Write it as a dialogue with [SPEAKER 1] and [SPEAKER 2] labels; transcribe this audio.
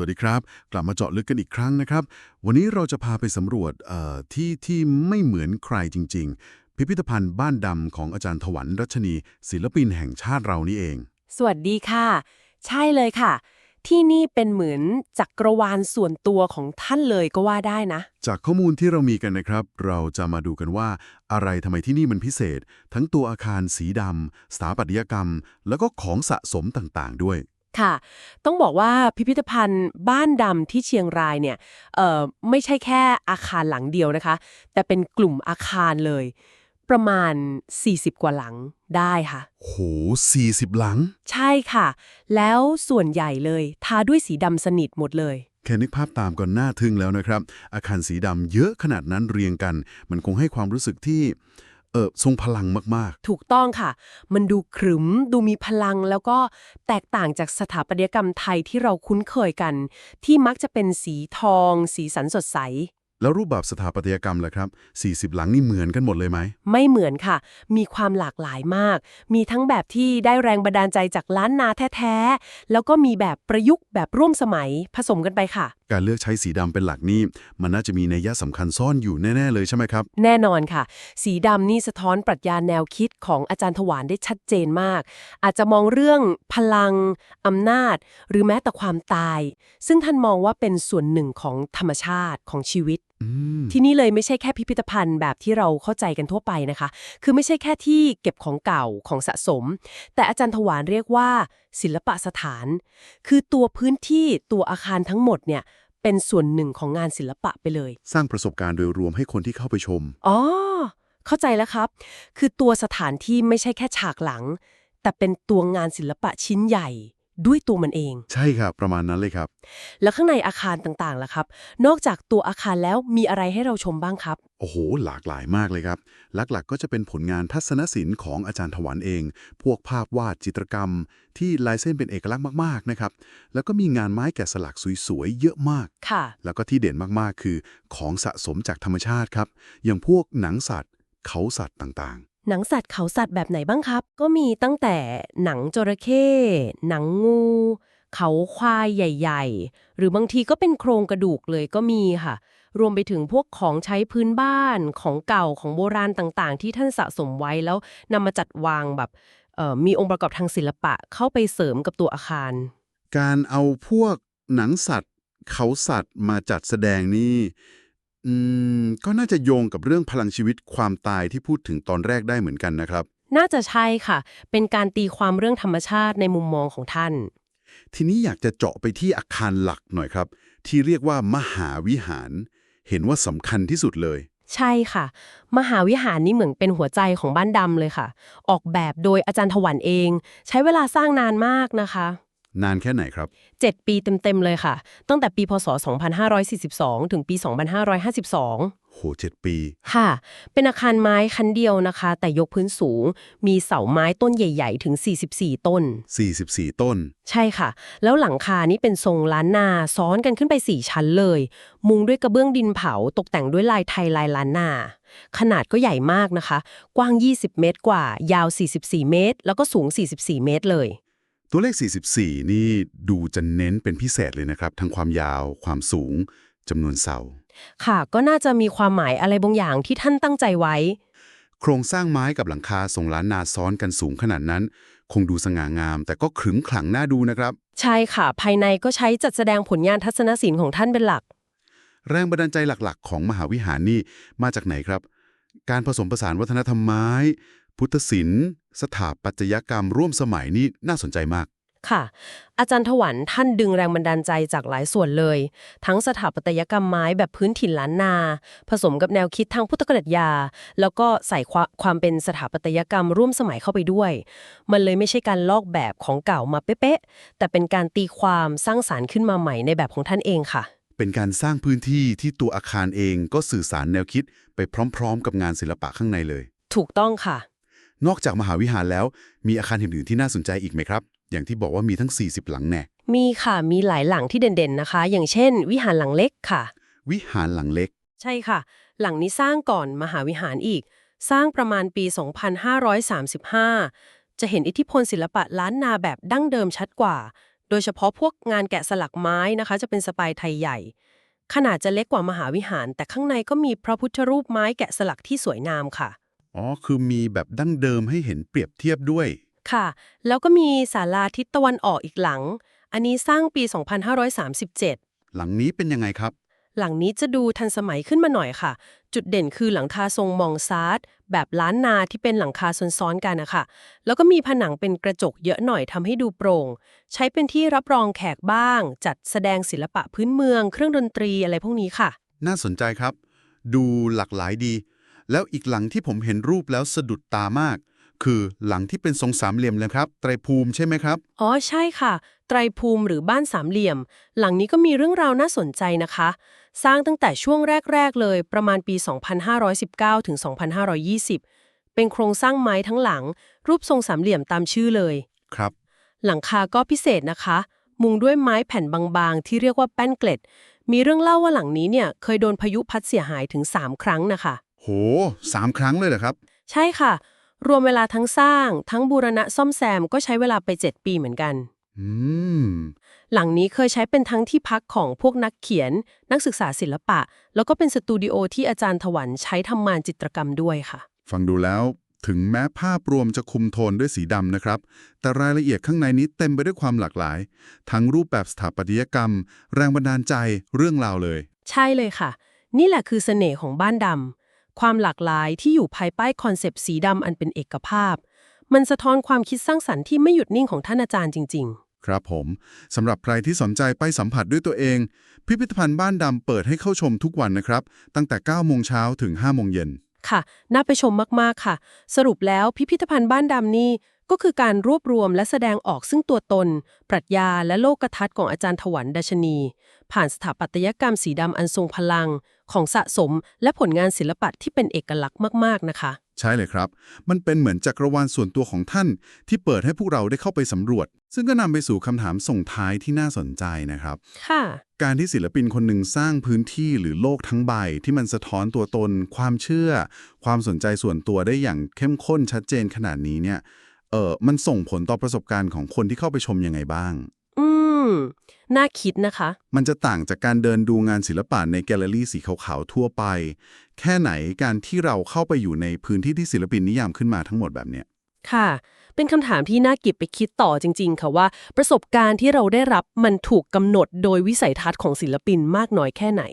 [SPEAKER 1] วัสดีครับ กลับมาเจาะลึกกันอีกครั้งนะครับ วันนี้เราจะพาไปสำรวจเอ่อที่ที่ไม่เหมือนใครจริง ๆ พิพิธภัณฑ์บ้านดำของอาจารย์ถวันรัชนี ศิลปินแห่งชาติเรานี่เอง
[SPEAKER 2] สวัสดีค่ะ ใช่เลยค่ะ ที่นี่เป็นเหมือนจักรวาลส่วนตัวของท่านเลยก็ว่าได้นะ
[SPEAKER 1] จากข้อมูลที่เรามีกันนะครับ เราจะมาดูกันว่า อะไรทำไมที่นี่มันพิเศษ ทั้งตัวอาคารสีดำสถาปัตยกรรม แล้วก็ของสะสมต่างๆ ด้วย
[SPEAKER 2] ค่ะ ต้องบอกว่าพิพิธภัณฑ์บ้านดำที่เชียงรายเนี่ยเอ่อไม่ใช่แค่อาคารหลังเดียวนะคะ แต่เป็นกลุ่มอาคารเลย ประมาณ 40 กว่าหลังได้ค่ะ
[SPEAKER 1] โห40 หลัง
[SPEAKER 2] ใช่ค่ะ แล้วส่วนใหญ่เลยทาด้วยสีดำสนิทหมดเลย
[SPEAKER 1] แค่นึกภาพตามก็น่าทึ่งแล้วนะครับ อาคารสีดำเยอะขนาดนั้นเรียงกัน มันคงให้ความรู้สึกที่ เออทรงพลังมาก
[SPEAKER 2] ถูกต้องค่ะ มันดูขรึมดูมีพลังแล้วก็แตกต่างจากสถาปัตยกรรมไทยที่เราคุ้นเคยกัน ที่มักจะเป็นสีทอง สีสันสดใส
[SPEAKER 1] ๆแล้วรูปแบบสถาปัตยกรรมล่ะครับ 40 หลังนี่เหมือนกันหมดเลยไหม
[SPEAKER 2] ไม่เหมือนค่ะ มีความหลากหลายมาก มีทั้งแบบที่ได้แรงบันดาลใจจากล้านนาแท้ๆ แล้วก็มีแบบประยุกต์แบบร่วมสมัยผสมกันไปค่ะ
[SPEAKER 1] การเลือกใช้สีดำเป็นหลักนี่มันน่าจะมีนัยยะสำคัญซ่อนอยู่แน่ ๆ เลยใช่ไหมครับ
[SPEAKER 2] แน่นอนค่ะ สีดำนี่สะท้อนปรัชญาแนวคิดของอาจารย์ถวานได้ชัดเจนมาก อาจจะมองเรื่องพลังอำนาจ หรือแม้แต่ความตาย ซึ่งท่านมองว่าเป็นส่วนหนึ่งของธรรมชาติของชีวิต ที่นี่เลยไม่ใช่แค่พิพิธภัณฑ์แบบที่เราเข้าใจกันทั่วไปนะคะ คือไม่ใช่แค่ที่เก็บของเก่าของสะสม แต่อาจารย์ถวานเรียกว่า ศิลปะสถาน คือตัวพื้นที่ตัวอาคารทั้งหมดเนี่ยเป็นส่วนหนึ่งของงานศิลปะไปเลย
[SPEAKER 1] สร้างประสบการณ์โดยรวมให้คนที่เข้าไปชม
[SPEAKER 2] อ๋อ เข้าใจแล้วครับ คือตัวสถานที่ไม่ใช่แค่ฉากหลัง แต่เป็นตัวงานศิลปะชิ้นใหญ่ ด้วยตัวมันเอง
[SPEAKER 1] ใช่ครับ ประมาณนั้นเลยครับ
[SPEAKER 2] แล้วข้างในอาคารต่างๆล่ะครับ นอกจากตัวอาคารแล้วมีอะไรให้เราชมบ้างครับ
[SPEAKER 1] โอ้โห หลากหลายมากเลยครับ หลักๆ ก็จะเป็นผลงานทัศนศิลป์ของอาจารย์ถวันเอง พวกภาพวาดจิตรกรรม ที่ลายเส้นเป็นเอกลักษณ์มากๆนะครับ แล้วก็มีงานไม้แกะสลักสวยๆ เยอะมาก
[SPEAKER 2] ค่ะ
[SPEAKER 1] แล้วก็ที่เด่นมากๆ คือของสะสมจากธรรมชาติครับ อย่างพวกหนังสัตว์ เขาสัตว์ต่าง
[SPEAKER 2] หนังสัตว์เขาสัตว์แบบไหนบ้างครับ ก็มีตั้งแต่หนังจระเข้หนังงู เขาควายใหญ่ ๆ หรือบางทีก็เป็นโครงกระดูกเลยก็มีค่ะ รวมไปถึงพวกของใช้พื้นบ้านของเก่าของโบราณต่างๆ ที่ท่านสะสมไว้แล้วนำมาจัดวางแบบมีองค์ประกอบทางศิลปะเข้าไปเสริมกับตัวอาคาร
[SPEAKER 1] การเอาพวกหนังสัตว์ เขาสัตว์มาจัดแสดงนี่ อืม ก็น่าจะโยงกับเรื่องพลังชีวิตความตายที่พูดถึงตอนแรกได้เหมือนกันนะครับ
[SPEAKER 2] น่าจะใช่ค่ะ เป็นการตีความเรื่องธรรมชาติในมุมมองของท่าน
[SPEAKER 1] ทีนี้อยากจะเจาะไปที่อาคารหลักหน่อยครับ ที่เรียกว่ามหาวิหาร เห็นว่าสำคัญที่สุดเลย
[SPEAKER 2] ใช่ค่ะ มหาวิหารนี่เหมือนเป็นหัวใจของบ้านดำเลยค่ะ ออกแบบโดยอาจารย์ถวันเอง ใช้เวลาสร้างนานมากนะคะ
[SPEAKER 1] นานแค่ไหนครับ
[SPEAKER 2] 7 ปีเต็ม ๆ เลยค่ะ ตั้งแต่ปีพศ 2542 ถึงปี 2552
[SPEAKER 1] โหเจ็ดปี
[SPEAKER 2] ค่ะ เป็นอาคารไม้คันเดียวนะคะ แต่ยกพื้นสูง มีเสาไม้ต้นใหญ่ ๆ ถึง 44 ต้น
[SPEAKER 1] 44 ต้น
[SPEAKER 2] ใช่ค่ะ แล้วหลังคานี่เป็นทรงล้านนาซ้อนกันขึ้นไป 4 ชั้นเลย มุงด้วยกระเบื้องดินเผาตกแต่งด้วยลายไทยลายล้านนาขนาดก็ใหญ่มากนะคะ กว้าง 20 เมตรกว่า ยาว 44 เมตร แล้วก็สูง 44 เมตรเลย
[SPEAKER 1] ตัวเลข 44 นี่ดูจะเน้นเป็นพิเศษเลยนะครับ ทั้งความยาว ความสูงจำนวนเสา
[SPEAKER 2] ค่ะ ก็น่าจะมีความหมายอะไรบางอย่างที่ท่านตั้งใจไว้
[SPEAKER 1] โครงสร้างไม้กับหลังคาทรงล้านนาซ้อนกันสูงขนาดนั้น คงดูสง่างาม แต่ก็ขรึมขลังน่าดูนะครับ
[SPEAKER 2] ใช่ค่ะ ภายในก็ใช้จัดแสดงผลงานทัศนศิลป์ของท่านเป็นหลัก
[SPEAKER 1] แรงบันดาลใจหลักๆ ของมหาวิหารนี่มาจากไหนครับ การผสมผสานวัฒนธรรมไม้ พุทธศิลป์สถาปัตยกรรมร่วมสมัยนี่น่าสนใจมาก
[SPEAKER 2] ค่ะ อาจารย์ถวันท่านดึงแรงบันดาลใจจากหลายส่วนเลย ทั้งสถาปัตยกรรมไม้แบบพื้นถิ่นล้านนา ผสมกับแนวคิดทางพุทธกรัชญาแล้วก็ใส่ความความเป็นสถาปัตยกรรมร่วมสมัยเข้าไปด้วย มันเลยไม่ใช่การลอกแบบของเก่ามาเป๊ะๆแต่เป็นการตีความสร้างสารรค์ขึ้นมาใหม่ในแบบของท่านเองค่ะ
[SPEAKER 1] เป็นการสร้างพื้นที่ที่ตัวอาคารเองก็สื่อสารแนวคิดไปพร้อม ๆ กับงานศิลปะข้างในเลย
[SPEAKER 2] ถูกต้องค่ะ
[SPEAKER 1] นอกจากมหาวิหารแล้ว มีอาคารอื่นๆที่น่าสนใจอีกไหมครับ อย่างที่บอกว่ามีทั้ง 40 หลังแน่
[SPEAKER 2] มีค่ะมีหลายหลังที่เด่นๆนะคะ อย่างเช่น วิหารหลังเล็กค่ะ
[SPEAKER 1] วิหารหลังเล็ก
[SPEAKER 2] ใช่ค่ะ หลังนี้สร้างก่อนมหาวิหารอีก สร้างประมาณปี 2535 จะเห็นอิทธิพลศิลปะล้านนาแบบดั้งเดิมชัดกว่า โดยเฉพาะพวกงานแกะสลักไม้นะคะ จะเป็นสไตล์ไทยใหญ่ ขนาดจะเล็กกว่ามหาวิหาร แต่ข้างในก็มีพระพุทธรูปไม้แกะสลักที่สวยงามค่ะ
[SPEAKER 1] อ๋อ คือมีแบบดั้งเดิมให้เห็นเปรียบเทียบด้วย
[SPEAKER 2] ค่ะ แล้วก็มีศาลาทิศตะวันออกอีกหลัง อันนี้สร้างปี 2537
[SPEAKER 1] หลังนี้เป็นยังไงครับ
[SPEAKER 2] หลังนี้จะดูทันสมัยขึ้นมาหน่อยค่ะ จุดเด่นคือหลังคาทรงมองซาร์ดแบบล้านนาที่เป็นหลังคาซ้อนๆกันนะคะแล้วก็มีผนังเป็นกระจกเยอะหน่อยทำให้ดูโปร่ง ใช้เป็นที่รับรองแขกบ้าง จัดแสดงศิลปะพื้นเมือง เครื่องดนตรีอะไรพวกนี้ค่ะ
[SPEAKER 1] น่าสนใจครับ ดูหลากหลายดี แล้วอีกหลังที่ผมเห็นรูปแล้วสะดุดตามาก คือหลังที่เป็นทรงสามเหลี่ยมเลยครับ ไตรภูมิใช่ไหมครับ
[SPEAKER 2] อ๋อใช่ค่ะ ไตรภูมิหรือบ้านสามเหลี่ยม หลังนี้ก็มีเรื่องราวน่าสนใจนะคะ สร้างตั้งแต่ช่วงแรก ๆ เลยประมาณปี 2519 ถึง 2520 เป็นโครงสร้างไม้ทั้งหลัง รูปทรงสามเหลี่ยมตามชื่อเลย
[SPEAKER 1] ครับ
[SPEAKER 2] หลังคาก็พิเศษนะคะ มุงด้วยไม้แผ่นบางๆ ที่เรียกว่าแป้นเกล็ด มีเรื่องเล่าว่าหลังนี้เนี่ยเคยโดนพายุพัดเสียหายถึง 3 ครั้งนะคะ
[SPEAKER 1] โหสามครั้งเลยเหรอครับ
[SPEAKER 2] ใช่ค่ะ รวมเวลาทั้งสร้าง ทั้งบูรณะซ่อมแซมก็ใช้เวลาไป 7 ปีเหมือนกัน
[SPEAKER 1] อืม
[SPEAKER 2] หลังนี้เคยใช้เป็นทั้งที่พักของพวกนักเขียน นักศึกษาศิลปะ แล้วก็เป็นสตูดิโอที่อาจารย์ถวันใช้ทำงานจิตรกรรมด้วยค่ะ
[SPEAKER 1] ฟังดูแล้วถึงแม้ภาพรวมจะคุมโทนด้วยสีดำนะครับ แต่รายละเอียดข้างในนี้เต็มไปด้วยความหลากหลาย ทั้งรูปแบบสถาปัตยกรรม แรงบันดาลใจเรื่องราวเลย
[SPEAKER 2] ใช่เลยค่ะ นี่แหละคือเสน่ห์ของบ้านดำ ความหลากหลายที่อยู่ภายใต้คอนเซปต์สีดำอันเป็นเอกภาพ มันสะท้อนความคิดสร้างสรรค์ที่ไม่หยุดนิ่งของท่านอาจารย์จริง
[SPEAKER 1] ครับผมสำหรับใครที่สนใจไปสัมผัสด้วยตัวเอง พิพิธภัณฑ์บ้านดำเปิดให้เข้าชมทุกวันนะครับ ตั้งแต่ 9 โมงเช้าถึง 5 โมงเย็น
[SPEAKER 2] ๆค่ะ น่าไปชมมาก ๆ ค่ะ สรุปแล้วพิพิธภัณฑ์บ้านดำนี่ ก็คือการรวบรวมและแสดงออกซึ่งตัวตน ปรัชญาและโลกทัศน์ของอาจารย์ถวันดัชนี ผ่านสถาปัตยกรรมสีดำอันทรงพลัง ของสะสม และผลงานศิลปะที่เป็นเอกลักษณ์มากๆนะคะ
[SPEAKER 1] ใช่เลยครับ มันเป็นเหมือนจักรวาลส่วนตัวของท่าน ที่เปิดให้พวกเราได้เข้าไปสำรวจ ซึ่งก็นำไปสู่คำถามส่งท้ายที่น่าสนใจนะครับ
[SPEAKER 2] ค่ะ
[SPEAKER 1] การที่ศิลปินคนหนึ่งสร้างพื้นที่หรือโลกทั้งใบ ที่มันสะท้อนตัวตน ความเชื่อ ความสนใจส่วนตัวได้อย่างเข้มข้นชัดเจนขนาดนี้เนี่ย เออมันส่งผลต่อประสบการณ์ของคนที่เข้าไปชมยังไงบ้าง
[SPEAKER 2] อืม น่าคิดนะคะ
[SPEAKER 1] มันจะต่างจากการเดินดูงานศิลปะในแกลเลอรี่สีขาวๆทั่วไป แค่ไหนการที่เราเข้าไปอยู่ในพื้นที่ที่ศิลปินนิยามขึ้นมาทั้งหมดแบบเนี้ย
[SPEAKER 2] ค่ะ เป็นคำถามที่น่าเก็บไปคิดต่อจริง ๆ ค่ะว่า ประสบการณ์ที่เราได้รับมันถูกกำหนดโดยวิสัยทัศน์ของศิลปินมากน้อยแค่ไหน